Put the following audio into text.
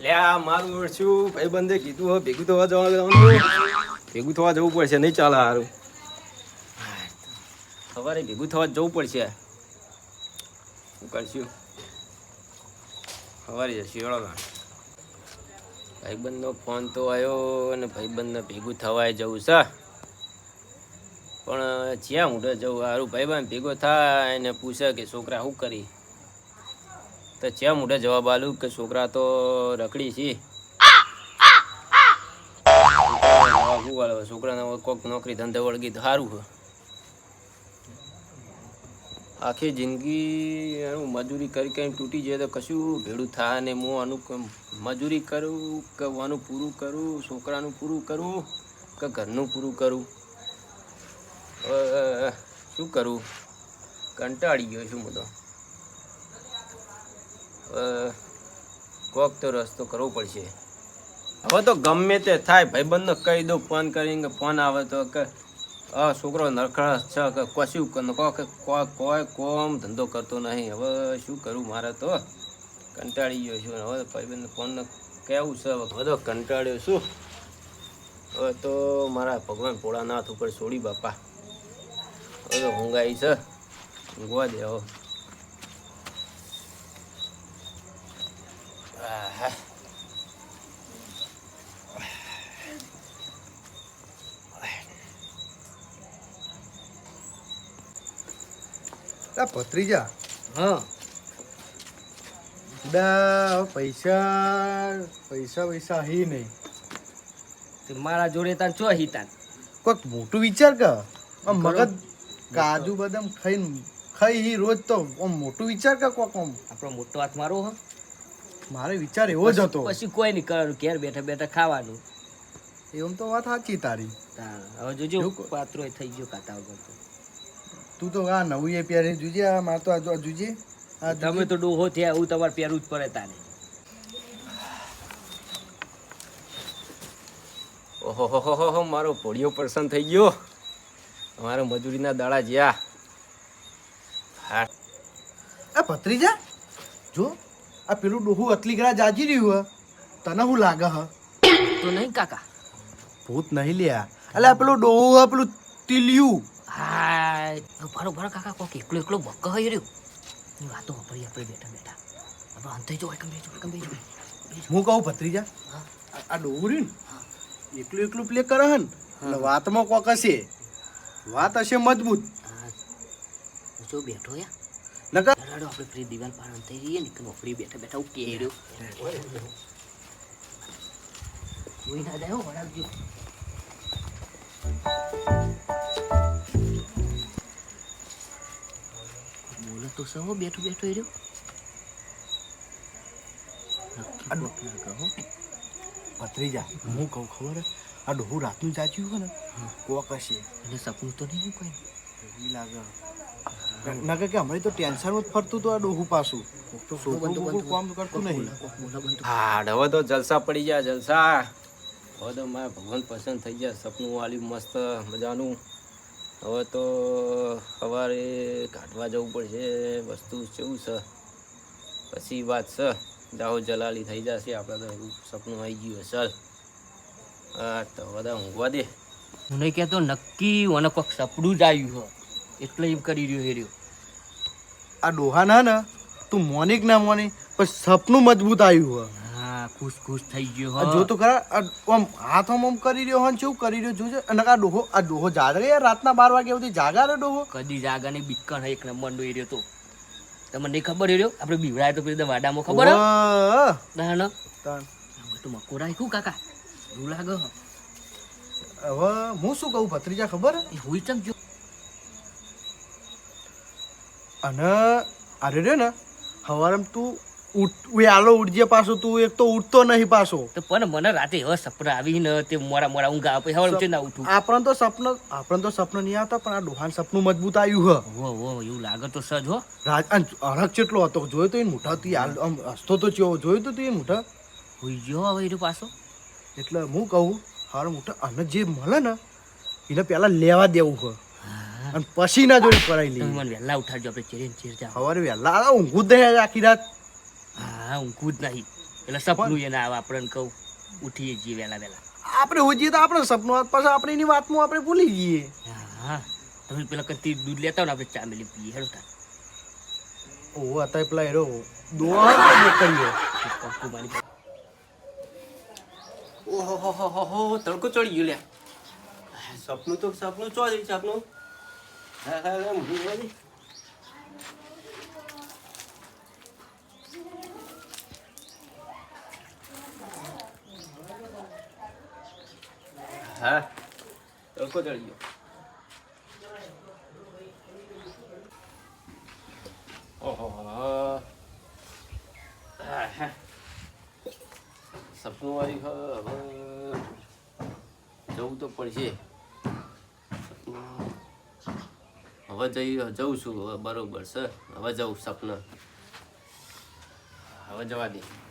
લે આ મારું ઓળખ્યું ભાઈબંધે કીધું હવે ભેગું થવા જવાનું ભેગું થવા જવું પડશે, નહીં ચાલે સારું સવારે ભેગું થવા જવું પડશે. શું કરશું? સવારે જશું એળો ભાઈબંધનો ફોન તો આવ્યો અને ભાઈબંધને ભેગું થવાય જવું છે. પણ જ્યાં હું જવું સારું ભાઈબંધ ભેગો થાય ને પૂછે કે છોકરા શું કરી? તો જ્યાં મોઢે જવાબ આલું કે છોકરા તો રખડી છે? છોકરાને કોક નોકરી ધંધે વળગી સારું આખી જિંદગી મજૂરી કરી તૂટી જાય તો કશું ભેળું થાય ને હું આનું મજૂરી કરું કે આનું પૂરું કરું, છોકરાનું પૂરું કરું કે ઘરનું પૂરું કરું? શું કરું? કંટાળી ગયો છું હું કોક તો રસ્તો કરવો પડશે. હવે તો ગમે તે થાય, ભાઈબંધને કહી દઉં, ફોન કરીને ફોન આવે તો કે આ છોકરો નરખડ છે કે કશું કોઈ કોમ ધંધો કરતો નહીં. હવે શું કરું મારે તો? કંટાળી ગયો છું. હવે ભાઈબંધ ફોનને કેવું છે? હવે બધો કંટાળ્યો છું. હવે તો મારા ભગવાન ભોળાનાથ ઉપર છોડી બાપા. હવે ઊંઘાઈ છે. ઊંઘવા દે આહા. આ ભત્રીજા હા. પૈસા પૈસા પૈસા હી નહીં. તે મારા જોડે તાર ચો હિતાન કોઈક મોટું વિચાર કર. મગજ કાજુ બદામ ખાઈને ખાઈ હી રોજ તો. મોટું વિચાર કર કોક આપણો મોટો હાથ મારો હ. મારે વિચાર એવો જ હતો. પછી કોઈ નહીં કરવાનું ઘેર બેઠા બેઠા ખાવાનું. એમ તો વાત સાચી તારી. હવે જોજો પાત્રો થઈ ગયો કાતા વગર તો. તું તો આ નવું એ પહેરી જોજે આ માર તો આ જોજે. તમે તો ડોહો થયા હું તમારે પહેરવું જ પડે તારે. ઓહો મારો ભોળિયો પર્સન થઈ ગયો. અમારા મજૂરીના દાડા જ્યાં. હા. ભત્રીજા? જો આ પેલું ડોહું અતલી ગળા જાજી રહ્યું હ. તને હું લાગે હ? તો નહીં કાકા. ભૂત નહીં લ્યા આ. પેલું ડોહું હ પેલું તિલ્યું. હા ભરો ભરો કાકા કોક એકલો એકલો બક્ક હઈ રહ્યું. ની વાતો વાપરી આપણે બેઠા બેઠા. આપણે અંતે જો એકમ બેજો એકમ બેજો હું કહું ભત્રીજા. આ- ડોહું રહ્યું ને? એકલું એકલું પ્લે કરે હન એટલે વાતમાં કોક હશે. વાત હશે મજબૂત. જો બેઠો યા. નકર આપણે ફ્રી દિવાલ પાર અંતે જઈએ ને કે નોકરી બેઠા બેઠા હું કે રહ્યો જોઈ ના જાય હો વળાવજો બોલો તો સહો બેઠો બેઠો ના કહો. ભત્રીજા હું કહું ખબર? આ ડોહું રાતનું જાજ્યું હોય ને કોક હશે. એને સપનું તો નહીં કોઈ? લાગે. નકર કે અમારી તો ટેન્શનમાં જ ફરતું હતું આ ડોહું પાછું. તો છોકરું કામ કરતું નહીં. હા હવે તો જલસા પડી ગયા જલસા. હવે તો મારા ભગવાન પસંદ થઈ ગયા સપનું વાલી મસ્ત મજાનું. હવે તો સવારે કાઢવા જવું પડશે વસ્તુ કેવું છે? પછી વાત છે જાઓ જલાલી થઈ જશે આપણે તો એવું સપનું આવી ગયું સર હા તો બધા ઊંઘવા દે. હું નહીં કહેતો નક્કી મને કોઈક સપનું જ આવ્યું હો એટલે એમ કરી રહ્યો હેર્યો આ ડોહા ના ને તું મોનિક ના મોની પણ સપનું મજબૂત આવ્યું હોય. હા ખુશ ખુશ થઈ ગયો હા. જો તો ખરા આમ હાથ આમ કરી રહ્યો હોય શું કરી રહ્યો જોજો. અને આ ડોહો આ ડોહો જાગે યાર રાતના બાર વાગે સુધી? જાગા રે ડોહો? કદી જાગા જાગાની બિક્કણ એક નંબર નો રહ્યો તો. તમને ખબર રહ્યો? આપણે બીવડાય તો પેલી વાડામાં ખબર હા! ના ના. તો મકો રાખ્યું કાકા. એવું લાગે હવે હું શું કહું ભત્રીજા ખબર હે? હોય ચમ જો. અને અરે રે ને હવારમ તું આલો ઉઠજે પાછો તું એક તો ઉઠતો નહીં પાછો. તો પણ મને રાતે હવે સપના આવી ને તે મોરા મોરા ઊંઘ આવે હવે ઉઠે ના ઉઠું. આપણને તો સપન આપણને તો સપન નહીં આવતા પણ આ ડોહાન સપનું મજબૂત આવ્યું હ. ઓ હો એવું લાગે તો સજ હો. રાજ અરગ કેટલો હતો જોયો તો એ મોટા તું આમ હસતો તો ચેવો જોયો તો તું એ મોટા? હોઈ ગયો હવે એનો પાછો. એટલે હું કહું હાર મોટા અને જે મળે ને એને પહેલાં લેવા દેવું હ હા. અને પછી ના જોડી કરાવી લઈ મને વહેલા ઉઠાડજો આપણે ચેરીને ચેર જા સવારે વહેલા આ ઊંઘું જ નહીં આખી રાત. હા ઊંઘું જ નહીં. એટલે સપનું એને આવે આપણને કહું ઉઠીએ જઈએ વહેલા વહેલા. આપણે હોજીએ તો આપણે સપનું આવે પાછા આપણે એની વાતમાં આપણે ભૂલી જઈએ. હા તમે પેલા કતી દૂધ લેતા હોય ને આપણે ચા મેલી પીએ હેડો તા ઓહો અત્યારે પેલા એરો દોવા કરીએ ઓહો હો હો હો હો તડકો ચડી ગયો લ્યા. સપનું તો સપનું ચો જઈ સપનું. હા હા હા. મૂકી દેવાજી. હા. તડકો ચડી ગયો ઓહો સપનું હવે. જવું તો પડશે. હવે જઈ જઉં છું હવે બરોબર છે. હવે જવું સપના. હવે જવા દે.